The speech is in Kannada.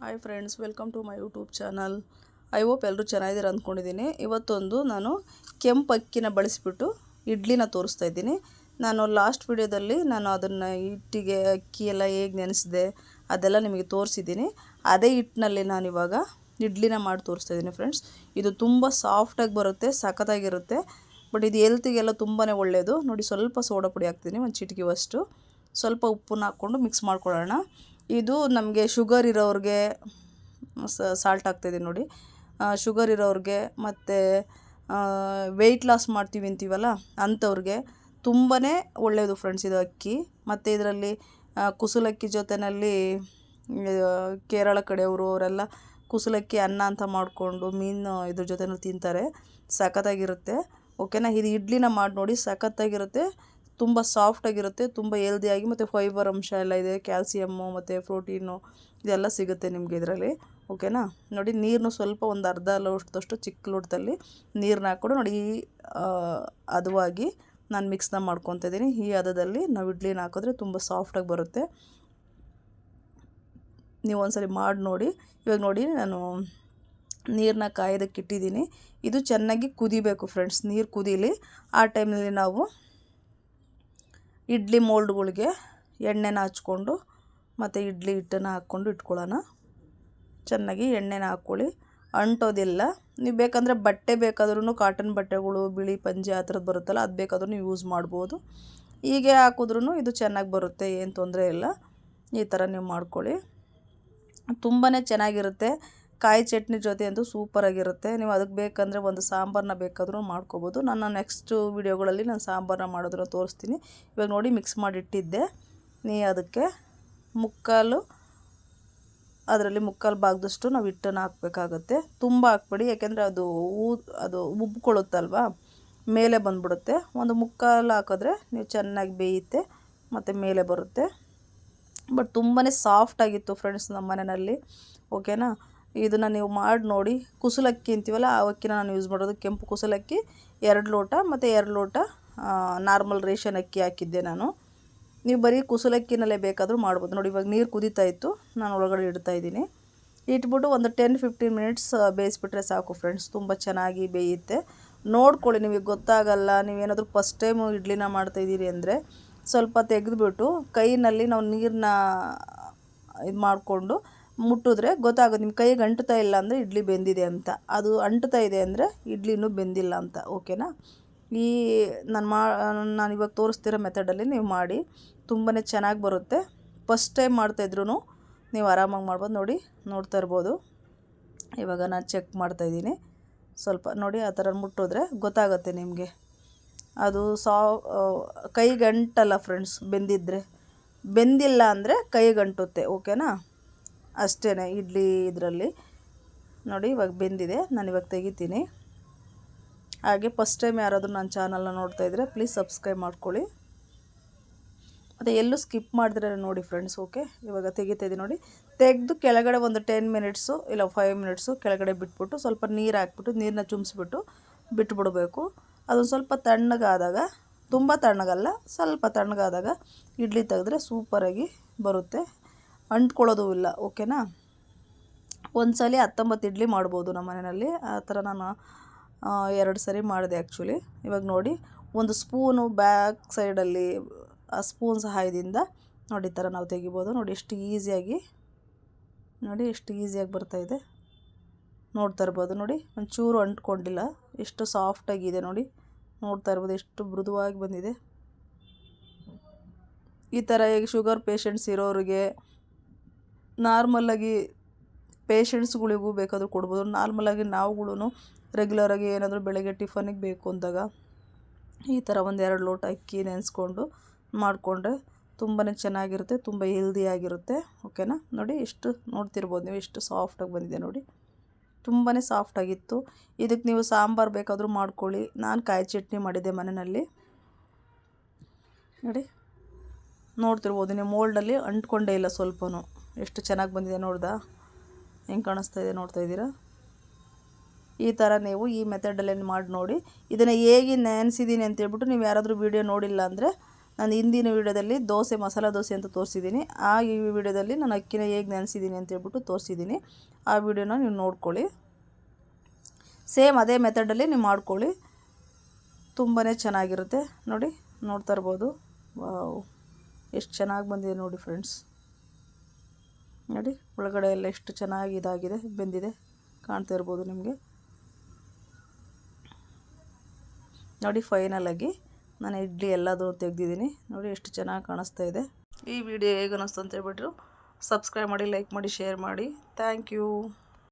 Hi friends welcome to my YouTube channel I hope ಎಲ್ಲರೂ ಚೆನ್ನಾಗಿದ್ದೀರ ಅಂದ್ಕೊಂಡಿದ್ದೀನಿ. ಇವತ್ತೊಂದು ನಾನು ಕೆಂಪು ಅಕ್ಕಿನ ಬಳಸಿಬಿಟ್ಟು ಇಡ್ಲಿನ ತೋರಿಸ್ತಾ ಇದ್ದೀನಿ. ನಾನು ಲಾಸ್ಟ್ ವಿಡಿಯೋದಲ್ಲಿ ನಾನು ಅದನ್ನು ಹಿಟ್ಟಿಗೆ ಅಕ್ಕಿ ಎಲ್ಲ ಹೇಗೆ ನೆನೆಸಿದೆ ಅದೆಲ್ಲ ನಿಮಗೆ ತೋರಿಸಿದ್ದೀನಿ. ಅದೇ ಹಿಟ್ಟಿನಲ್ಲಿ ನಾನಿವಾಗ ಇಡ್ಲಿನ ಮಾಡಿ ತೋರಿಸ್ತಾ ಇದ್ದೀನಿ ಫ್ರೆಂಡ್ಸ್ ಇದು ತುಂಬ ಸಾಫ್ಟಾಗಿ ಬರುತ್ತೆ, ಸಖತ್ತಾಗಿರುತ್ತೆ ಬಟ್ ಇದು ಹೆಲ್ತಿಗೆಲ್ಲ ತುಂಬಾ ಒಳ್ಳೆಯದು ನೋಡಿ ಸ್ವಲ್ಪ ಸೋಡಾ ಪುಡಿ ಹಾಕ್ತೀನಿ, ಒಂದು ಚಿಟಿಕೆವಷ್ಟು ಸ್ವಲ್ಪ ಉಪ್ಪನ್ನು ಹಾಕ್ಕೊಂಡು ಮಿಕ್ಸ್ ಮಾಡ್ಕೊಳ್ಳೋಣ. ಇದು ನಮಗೆ ಶುಗರ್ ಇರೋರಿಗೆ ಸಾಲ್ಟ್ ಹಾಕ್ತಾಯಿದ್ದೀನಿ ನೋಡಿ. ಶುಗರ್ ಇರೋರಿಗೆ ಮತ್ತು ವೆಯ್ಟ್ ಲಾಸ್ ಮಾಡ್ತೀವಿ ಅಂತೀವಲ್ಲ, ಅಂಥವ್ರಿಗೆ ತುಂಬಾ ಒಳ್ಳೆಯದು ಫ್ರೆಂಡ್ಸ್ ಇದು ಅಕ್ಕಿ. ಮತ್ತು ಇದರಲ್ಲಿ ಕುಸುಲಕ್ಕಿ ಜೊತೆಯಲ್ಲಿ ಕೇರಳ ಕಡೆಯವರು ಅವರೆಲ್ಲ ಕುಸುಲಕ್ಕಿ ಅನ್ನ ಅಂತ ಮಾಡಿಕೊಂಡು ಮೀನು ಇದ್ರ ಜೊತೆನಲ್ಲಿ ತಿಂತಾರೆ. ಸಖತ್ತಾಗಿರುತ್ತೆ. ಓಕೆನಾ ಇದು ಇಡ್ಲಿನ ಮಾಡಿ ನೋಡಿ, ಸಖತ್ತಾಗಿರುತ್ತೆ. ತುಂಬ ಸಾಫ್ಟಾಗಿರುತ್ತೆ ತುಂಬ ಹೆಲ್ದಿಯಾಗಿ ಮತ್ತು ಫೈಬರ್ ಅಂಶ ಎಲ್ಲ ಇದೆ ಕ್ಯಾಲ್ಸಿಯಮ್ಮು ಮತ್ತು ಪ್ರೋಟೀನು ಇದೆಲ್ಲ ಸಿಗುತ್ತೆ ನಿಮಗೆ ಇದರಲ್ಲಿ. ಓಕೆನಾ ನೋಡಿ ನೀರನ್ನು ಸ್ವಲ್ಪ ಒಂದು ಅರ್ಧ ಲೋಟದಷ್ಟು ಚಿಕ್ಕ ಲೋಟದಲ್ಲಿ ನೀರನ್ನ ಹಾಕ್ಕೊಂಡು ನೋಡಿ ಈ ಹದವಾಗಿ ನಾನು ಮಿಕ್ಸ್ನ ಮಾಡ್ಕೊತಾ ಇದ್ದೀನಿ ಈ ಹದದಲ್ಲಿ ನಾವು ಇಡ್ಲಿನ ಹಾಕಿದ್ರೆ ತುಂಬ ಸಾಫ್ಟಾಗಿ ಬರುತ್ತೆ. ನೀವು ಒಂದ್ಸರಿ ಮಾಡಿ ನೋಡಿ. ಇವಾಗ ನೋಡಿ ನಾನು ನೀರನ್ನ ಕಾಯೋದಕ್ಕೆ ಇಟ್ಟಿದ್ದೀನಿ ಇದು ಚೆನ್ನಾಗಿ ಕುದಿಬೇಕು ಫ್ರೆಂಡ್ಸ್ ನೀರು ಕುದೀಲಿ. ಆ ಟೈಮ್ನಲ್ಲಿ ನಾವು ಇಡ್ಲಿ ಮೋಲ್ಡ್ಗಳಿಗೆ ಎಣ್ಣೆನ ಹಚ್ಕೊಂಡು ಮತ್ತು ಇಡ್ಲಿ ಹಿಟ್ಟನ್ನು ಹಾಕ್ಕೊಂಡು ಇಟ್ಕೊಳ್ಳೋಣ. ಚೆನ್ನಾಗಿ ಎಣ್ಣೆನ ಹಾಕ್ಕೊಳ್ಳಿ. ಅಂಟೋದಿಲ್ಲ. ನೀವು ಬೇಕಂದರೆ ಬಟ್ಟೆ ಬೇಕಾದ್ರೂ ಕಾಟನ್ ಬಟ್ಟೆಗಳು, ಬಿಳಿ ಪಂಜೆ ಆ ಥರದ್ದು ಬರುತ್ತಲ್ಲ, ಅದು ಬೇಕಾದ್ರೂ ನೀವು ಯೂಸ್ ಮಾಡ್ಬೋದು. ಹೀಗೆ ಹಾಕಿದ್ರೂ ಇದು ಚೆನ್ನಾಗಿ ಬರುತ್ತೆ, ಏನು ತೊಂದರೆ ಇಲ್ಲ. ಈ ಥರ ನೀವು ಮಾಡ್ಕೊಳ್ಳಿ. ತುಂಬಾ ಚೆನ್ನಾಗಿರುತ್ತೆ. ಕಾಯಿ ಚಟ್ನಿ ಜೊತೆ ಅಂತೂ ಸೂಪರಾಗಿರುತ್ತೆ ನೀವು ಅದಕ್ಕೆ ಬೇಕಂದರೆ ಒಂದು ಸಾಂಬಾರನ್ನ ಬೇಕಾದರೂ ಮಾಡ್ಕೋಬೋದು. ನಾನು ನೆಕ್ಸ್ಟ್ ವೀಡಿಯೋಗಳಲ್ಲಿ ನಾನು ಸಾಂಬಾರನ್ನ ಮಾಡೋದನ್ನು ತೋರಿಸ್ತೀನಿ. ಇವಾಗ ನೋಡಿ ಮಿಕ್ಸ್ ಮಾಡಿ ಇಟ್ಟಿದ್ದೆ ನೀ ಅದಕ್ಕೆ ಮುಕ್ಕಾಲು, ಅದರಲ್ಲಿ ಮುಕ್ಕಾಲು ಭಾಗದಷ್ಟು ನಾವು ಹಿಟ್ಟನ್ನು ಹಾಕಬೇಕಾಗತ್ತೆ. ತುಂಬ ಹಾಕ್ಬೇಡಿ, ಯಾಕೆಂದರೆ ಅದು ಊ, ಅದು ಉಬ್ಬಿಕೊಳ್ಳುತ್ತಲ್ವ ಮೇಲೆ ಬಂದ್ಬಿಡುತ್ತೆ. ಒಂದು ಮುಕ್ಕಾಲು ಹಾಕಿದ್ರೆ ನೀವು ಚೆನ್ನಾಗಿ ಬೇಯುತ್ತೆ, ಮತ್ತು ಮೇಲೆ ಬರುತ್ತೆ. ಬಟ್ ತುಂಬಾ ಸಾಫ್ಟಾಗಿತ್ತು ಫ್ರೆಂಡ್ಸ್ ನಮ್ಮ ಮನೆಯಲ್ಲಿ ಓಕೆನಾ ಇದನ್ನು ನೀವು ಮಾಡಿ ನೋಡಿ. ಕುಸಲಕ್ಕಿ ಅಂತೀವಲ್ಲ, ಆ ಅಕ್ಕಿನ ನಾನು ಯೂಸ್ ಮಾಡೋದು ಕೆಂಪು ಕುಸಲಕ್ಕಿ, ಎರಡು ಲೋಟ ಮತ್ತು ಎರಡು ಲೋಟ ನಾರ್ಮಲ್ ರೇಷನ್ ಅಕ್ಕಿ ಹಾಕಿದ್ದೆ ನಾನು. ನೀವು ಬರೀ ಕುಸಲಕ್ಕಿನಲ್ಲೇ ಬೇಕಾದರೂ ಮಾಡ್ಬೋದು. ನೋಡಿ, ಇವಾಗ ನೀರು ಕುದೀತಾ ಇತ್ತು. ನಾನು ಒಳಗಡೆ ಇಡ್ತಾ ಇದ್ದೀನಿ. ಇಟ್ಬಿಟ್ಟು ಒಂದು ಟೆನ್ ಫಿಫ್ಟೀನ್ ಮಿನಿಟ್ಸ್ ಬೇಯಿಸ್ಬಿಟ್ರೆ ಸಾಕು ಫ್ರೆಂಡ್ಸ್ ತುಂಬ ಚೆನ್ನಾಗಿ ಬೇಯುತ್ತೆ. ನೋಡ್ಕೊಳ್ಳಿ, ನಿಮಗೆ ಗೊತ್ತಾಗಲ್ಲ ನೀವೇನಾದರೂ ಫಸ್ಟ್ ಟೈಮು ಇಡ್ಲಿನ ಮಾಡ್ತಾಯಿದ್ದೀರಿ ಅಂದರೆ ಸ್ವಲ್ಪ ತೆಗೆದುಬಿಟ್ಟು ಕೈನಲ್ಲಿ ನಾವು ನೀರನ್ನ ಇದು ಮಾಡಿಕೊಂಡು ಮುಟ್ಟಿದ್ರೆ ಗೊತ್ತಾಗುತ್ತೆ, ನಿಮ್ಮ ಕೈಗೆ ಅಂಟುತ್ತಾ ಇಲ್ಲ ಅಂದರೆ ಇಡ್ಲಿ ಬೆಂದಿದೆ ಅಂತ. ಅದು ಅಂಟುತ್ತಾ ಇದೆ ಅಂದರೆ ಇಡ್ಲಿನೂ ಬೆಂದಿಲ್ಲ ಅಂತ ಓಕೆನಾ ಈ ನಾನು ಮಾ, ನಾನು ಇವಾಗ ತೋರಿಸ್ತಿರೋ ಮೆಥಡಲ್ಲಿ ನೀವು ಮಾಡಿ ತುಂಬಾ ಚೆನ್ನಾಗಿ ಬರುತ್ತೆ. ಫಸ್ಟ್ ಟೈಮ್ ಮಾಡ್ತಾಯಿದ್ರು ನೀವು ಆರಾಮಾಗಿ ಮಾಡ್ಬೋದು, ನೋಡಿ, ನೋಡ್ತಾ ಇರ್ಬೋದು. ಇವಾಗ ನಾನು ಚೆಕ್ ಮಾಡ್ತಾಯಿದ್ದೀನಿ ಸ್ವಲ್ಪ ನೋಡಿ, ಆ ಥರ ಮುಟ್ಟಿದ್ರೆ ಗೊತ್ತಾಗುತ್ತೆ ನಿಮಗೆ. ಅದು ಸಾ ಕೈಗಂಟಲ್ಲ ಫ್ರೆಂಡ್ಸ್ ಬೆಂದಿದ್ದರೆ ಬೆಂದಿಲ್ಲ ಅಂದರೆ ಕೈಗಂಟುತ್ತೆ ಓಕೆನಾ ಅಷ್ಟೇ ಇಡ್ಲಿ ಇದರಲ್ಲಿ. ನೋಡಿ ಇವಾಗ ಬೆಂದಿದೆ. ನಾನು ಇವಾಗ ತೆಗಿತೀನಿ. ಹಾಗೆ ಫಸ್ಟ್ ಟೈಮ್ ಯಾರಾದರೂ ನನ್ನ ಚಾನಲ್ನ ನೋಡ್ತಾಯಿದ್ರೆ ಪ್ಲೀಸ್ ಸಬ್ಸ್ಕ್ರೈಬ್ ಮಾಡ್ಕೊಳ್ಳಿ. ಮತ್ತು ಎಲ್ಲೂ ಸ್ಕಿಪ್ ಮಾಡಿದ್ರೆ ನೋಡಿ ಫ್ರೆಂಡ್ಸ್ ಓಕೆ ಇವಾಗ ತೆಗಿತಾಯಿದ್ದೀನಿ ನೋಡಿ. ತೆಗೆದು ಕೆಳಗಡೆ ಒಂದು ಟೆನ್ ಮಿನಿಟ್ಸು ಇಲ್ಲ ಫೈವ್ ಮಿನಿಟ್ಸು ಕೆಳಗಡೆ ಬಿಟ್ಬಿಟ್ಟು ಸ್ವಲ್ಪ ನೀರು ಹಾಕ್ಬಿಟ್ಟು ನೀರನ್ನ ಚುಮ್ಸ್ಬಿಟ್ಟು ಬಿಟ್ಬಿಡಬೇಕು. ಅದೊಂದು ಸ್ವಲ್ಪ ತಣ್ಣಗಾದಾಗ, ತುಂಬ ತಣ್ಣಗಲ್ಲ, ಸ್ವಲ್ಪ ತಣ್ಣಗಾದಾಗ ಇಡ್ಲಿ ತೆಗೆದ್ರೆ ಸೂಪರಾಗಿ ಬರುತ್ತೆ. ಅಂಟ್ಕೊಳ್ಳೋದು ಇಲ್ಲ, ಓಕೆನಾ? ಒಂದು ಸಲ ಹತ್ತೊಂಬತ್ತು ಇಡ್ಲಿ ಮಾಡ್ಬೋದು ನಮ್ಮ ಮನೆಯಲ್ಲಿ. ಆ ಥರ ನಾನು ಎರಡು ಸರಿ ಮಾಡಿದೆ ಆ್ಯಕ್ಚುಲಿ ಇವಾಗ ನೋಡಿ, ಒಂದು ಸ್ಪೂನು ಬ್ಯಾಕ್ ಸೈಡಲ್ಲಿ, ಆ ಸ್ಪೂನ್ ಸಹಾಯದಿಂದ ನೋಡಿ ಈ ಥರ ನಾವು ತೆಗಿಬೋದು. ನೋಡಿ ಎಷ್ಟು ಈಸಿಯಾಗಿ, ನೋಡಿ ಎಷ್ಟು ಈಸಿಯಾಗಿ ಬರ್ತಾಯಿದೆ ನೋಡ್ತಾ ಇರ್ಬೋದು, ನೋಡಿ ಒಂಚೂರು ಅಂಟ್ಕೊಂಡಿಲ್ಲ, ಎಷ್ಟು ಸಾಫ್ಟಾಗಿದೆ ನೋಡಿ. ನೋಡ್ತಾ ಇರ್ಬೋದು, ಎಷ್ಟು ಮೃದುವಾಗಿ ಬಂದಿದೆ. ಈ ಥರ ಈಗ ಶುಗರ್ ಪೇಷಂಟ್ಸ್ ಇರೋರಿಗೆ ನಾರ್ಮಲಾಗಿ ಪೇಷಂಟ್ಸ್ಗಳಿಗೂ ಬೇಕಾದರೂ ಕೊಡ್ಬೋದು. ನಾರ್ಮಲಾಗಿ ನಾವುಗಳು ರೆಗ್ಯುಲರಾಗಿ ಏನಾದರೂ ಬೆಳಗ್ಗೆ ಟಿಫನಿಗೆ ಬೇಕು ಅಂದಾಗ ಈ ಥರ ಒಂದು ಎರಡು ಲೋಟ ಅಕ್ಕಿ ನೆನೆಸ್ಕೊಂಡು ಮಾಡಿಕೊಂಡ್ರೆ ತುಂಬಾ ಚೆನ್ನಾಗಿರುತ್ತೆ, ತುಂಬ ಹೆಲ್ದಿಯಾಗಿರುತ್ತೆ ಓಕೆನಾ ನೋಡಿ ಎಷ್ಟು ನೋಡ್ತಿರ್ಬೋದು ನೀವು ಎಷ್ಟು ಸಾಫ್ಟಾಗಿ ಬಂದಿದೆ ನೋಡಿ. ತುಂಬಾ ಸಾಫ್ಟಾಗಿತ್ತು ಇದಕ್ಕೆ ನೀವು ಸಾಂಬಾರು ಬೇಕಾದರೂ ಮಾಡ್ಕೊಳ್ಳಿ. ನಾನು ಕಾಯಿ ಚಟ್ನಿ ಮಾಡಿದ್ದೆ ಮನೆಯಲ್ಲಿ. ನೋಡಿ, ನೋಡ್ತಿರ್ಬೋದು, ನೀವು ಮೋಲ್ಡಲ್ಲಿ ಅಂಟ್ಕೊಂಡೇ ಇಲ್ಲ ಸ್ವಲ್ಪನೂ. ಎಷ್ಟು ಚೆನ್ನಾಗಿ ಬಂದಿದೆ ನೋಡ್ದಾ? ಹೆಂಗೆ ಕಾಣಿಸ್ತಾ ಇದೆ ನೋಡ್ತಾ ಇದ್ದೀರಾ? ಈ ಥರ ನೀವು ಈ ಮೆಥಡಲ್ಲಿ ಮಾಡಿ ನೋಡಿ. ಇದನ್ನು ಹೇಗೆ ನೆನೆಸಿದ್ದೀನಿ ಅಂತೇಳ್ಬಿಟ್ಟು ನೀವು ಯಾರಾದರೂ ವೀಡಿಯೋ ನೋಡಿಲ್ಲ ಅಂದರೆ ನಾನು ಹಿಂದಿನ ವೀಡಿಯೋದಲ್ಲಿ ದೋಸೆ, ಮಸಾಲ ದೋಸೆ ಅಂತ ತೋರಿಸಿದ್ದೀನಿ ಆ ಈ ವಿಡಿಯೋದಲ್ಲಿ ನಾನು ಅಕ್ಕಿನ ಹೇಗೆ ನೆನೆಸಿದ್ದೀನಿ ಅಂತ ಹೇಳ್ಬಿಟ್ಟು ತೋರಿಸಿದ್ದೀನಿ ಆ ವಿಡಿಯೋನ ನೀವು ನೋಡ್ಕೊಳ್ಳಿ. ಸೇಮ್ ಅದೇ ಮೆಥಡಲ್ಲಿ ನೀವು ಮಾಡ್ಕೊಳ್ಳಿ. ತುಂಬಾ ಚೆನ್ನಾಗಿರುತ್ತೆ. ನೋಡಿ, ನೋಡ್ತಾ ಇರ್ಬೋದು. ವಾವ್ ಎಷ್ಟು ಚೆನ್ನಾಗಿ ಬಂದಿದೆ ನೋಡಿ ಫ್ರೆಂಡ್ಸ್ ನೋಡಿ, ಒಳಗಡೆ ಎಲ್ಲ ಎಷ್ಟು ಚೆನ್ನಾಗಿ ಇದಾಗಿದೆ, ಬೆಂದಿದೆ, ಕಾಣ್ತಾ ಇರ್ಬೋದು ನಿಮಗೆ. ನೋಡಿ ಫೈನಲ್ ಆಗಿ ನಾನು ಇಡ್ಲಿ ಎಲ್ಲದೂ ತೆಗೆದಿದ್ದೀನಿ. ನೋಡಿ, ಎಷ್ಟು ಚೆನ್ನಾಗಿ ಕಾಣಿಸ್ತಾ ಇದೆ. ಈ ವಿಡಿಯೋ ಹೇಗೆ ಅನ್ನಿಸ್ತು ಅಂತ ಹೇಳ್ಬಿಟ್ರು ಸಬ್ಸ್ಕ್ರೈಬ್ ಮಾಡಿ ಲೈಕ್ ಮಾಡಿ ಶೇರ್ ಮಾಡಿ. Thank you